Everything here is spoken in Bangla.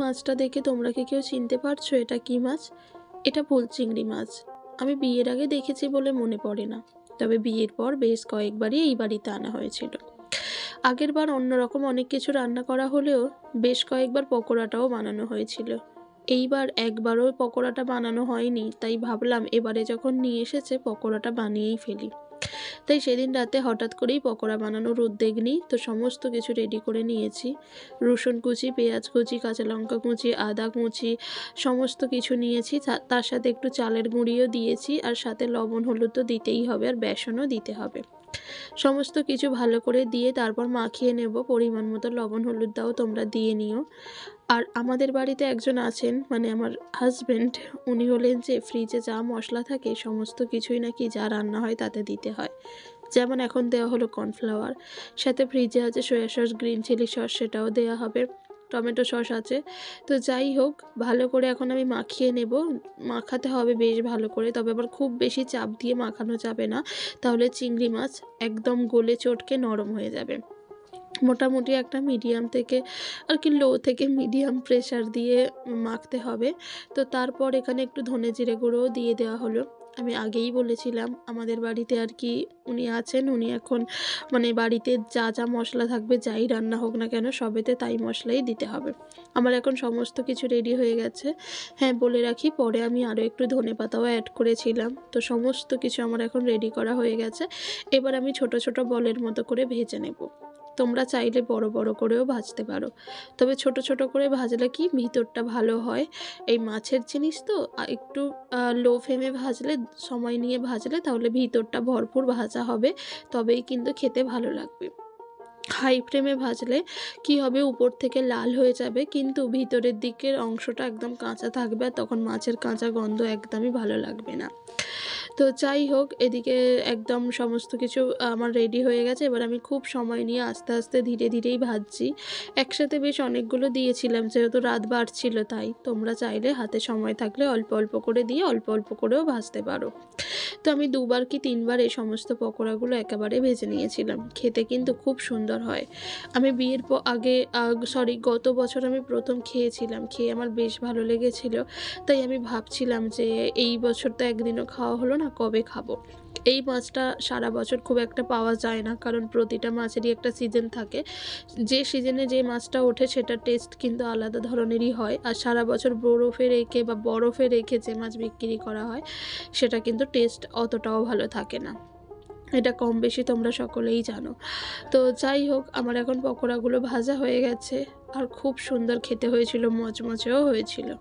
মাছটা দেখে তোমরা কি কেউ চিনতে পারছ এটা কি মাছ? এটা ভুল চিংড়ি মাছ। আমি বিয়ের আগে দেখেছি বলে মনে পড়ে না। তবে বিয়ের পর বেশ কয়েকবারই এই বাড়িতে আনা হয়েছিল। আগের বার অন্যরকম অনেক কিছু রান্না করা হলেও বেশ কয়েকবার পকোড়াটাও বানানো হয়েছিল। এইবার একবারও পকোড়াটা বানানো হয়নি, তাই ভাবলাম এবারে যখন নিয়ে এসেছে পকোড়াটা বানিয়েই ফেলি। তাই সেদিন রাতে হঠাৎ করেই পকোড়া বানানোর উদ্যোগ নিই। তো সমস্ত কিছু রেডি করে নিয়েছি। রসুন কুচি, পেঁয়াজ কুচি, কাঁচা লঙ্কা কুচি, আদা কুচি, সমস্ত কিছু নিয়েছি। তার সাথে একটু চালের গুঁড়িও দিয়েছি। আর সাথে লবণ, হলুদ তো দিতেই হবে আর বেসনও দিতে হবে। সমস্ত কিছু ভালো করে দিয়ে তারপর মাখিয়ে নেব। পরিমাণ মতো লবণ, হলুদ দাও, তোমরা দিয়ে নিও। আর আমাদের বাড়িতে একজন আছেন মানে আমার হাজব্যান্ড উনি হলেন যে ফ্রিজে যা মশলা থাকে, সমস্ত কিছুই নাকি যা রান্না হয় তাতে দিতে হয়। যেমন এখন দেওয়া হলো কর্নফ্লাওয়ার সাথে ফ্রিজে আছে soya sauce green chilli sauce সেটাও দেওয়া হবে। টমেটো সস আছে। তো যাই হোক, ভালো করে এখন আমি মাখিয়ে নেব। মাখাতে হবে বেশ ভালো করে, তবে আবার খুব বেশি চাপ দিয়ে মাখানো যাবে না। তাহলে চিংড়ি মাছ একদম গলে চটকে নরম হয়ে যাবে। মোটামুটি একটা মিডিয়াম থেকে আর কি লো থেকে মিডিয়াম প্রেশার দিয়ে মাখতে হবে। তো তারপর এখানে একটু ধনে জিরে গুঁড়োও দিয়ে দেওয়া হলো। আমি আগেই বলেছিলাম, আমাদের বাড়িতে আর কি উনি আছেন, উনি এখন মানে বাড়িতে যা যা মশলা থাকবে, যাই রান্না হোক না কেন, সবেতে তাই মশলাই দিতে হবে। আমার এখন সমস্ত কিছু রেডি হয়ে গেছে। হ্যাঁ বলে রাখি, পরে আমি আরও একটু ধনে পাতাও অ্যাড করেছিলাম। তো সমস্ত কিছু আমার এখন রেডি করা হয়ে গেছে। এবার আমি ছোট ছোট বলের মতো করে ভেজে নেব। তোমরা চাইলে বড় বড় করেও ভাজতে পারো। তবে ছোট ছোট করে ভাজলে কি ভিতরটা ভালো হয়? এই মাছের জিনিস তো একটু লো ফ্লেমে ভাজলে, সময় নিয়ে ভাজলে তাহলে ভিতরটা ভরপুর ভাজা হবে, তবেই কিন্তু খেতে ভালো লাগবে। হাই ফ্লেমে ভাজলে কি হবে? উপর থেকে লাল হয়ে যাবে, কিন্তু ভিতরের দিকের অংশটা একদম কাঁচা থাকবে আর তখন মাছের কাঁচা গন্ধ একদমই ভালো লাগবে না। তো যাই হোক, এদিকে একদম সমস্ত কিছু আমার রেডি হয়ে গেছে। এবার আমি খুব সময় নিয়ে আস্তে আস্তে ধীরে ধীরেই ভাজছি। একসাথে বেশ অনেকগুলো দিয়েছিলাম, যেহেতু রাত বাড়ছিল, তাই তোমরা চাইলে হাতে সময় থাকলে অল্প অল্প করে দিয়ে অল্প অল্প করেও ভাজতে পারো। তো আমি দুবার কি তিনবার এই সমস্ত পকোড়াগুলো একেবারে ভেজে নিয়েছিলাম। খেতে কিন্তু খুব সুন্দর হয়। আমি বিয়ের পর আগে সরি গত বছর আমি প্রথম খেয়েছিলাম, খেয়ে আমার বেশ ভালো লেগেছিল। তাই আমি ভাবছিলাম যে এই বছর তো একদিনও খাওয়া হলো না, কবে খাব? এই মাছটা সারা বছর খুব একটা পাওয়া যায় না, কারণ প্রতিটা মাছেরই একটা সিজন থাকে। যে সিজনে যে মাছটা ওঠে সেটার টেস্ট কিন্তু আলাদা ধরনেরই হয়। আর সারা বছর বরফে রেখে বা বরফে রেখে যে মাছ বিক্রি করা হয়, সেটা কিন্তু টেস্ট অতটাও ভালো থাকে না। এটা কম বেশি তোমরা সকলেই জানো। তো যাই হোক, আমার এখন পকোড়াগুলো ভাজা হয়ে গেছে। আর খুব সুন্দর খেতে হয়েছিল, মচমচেও হয়েছিল।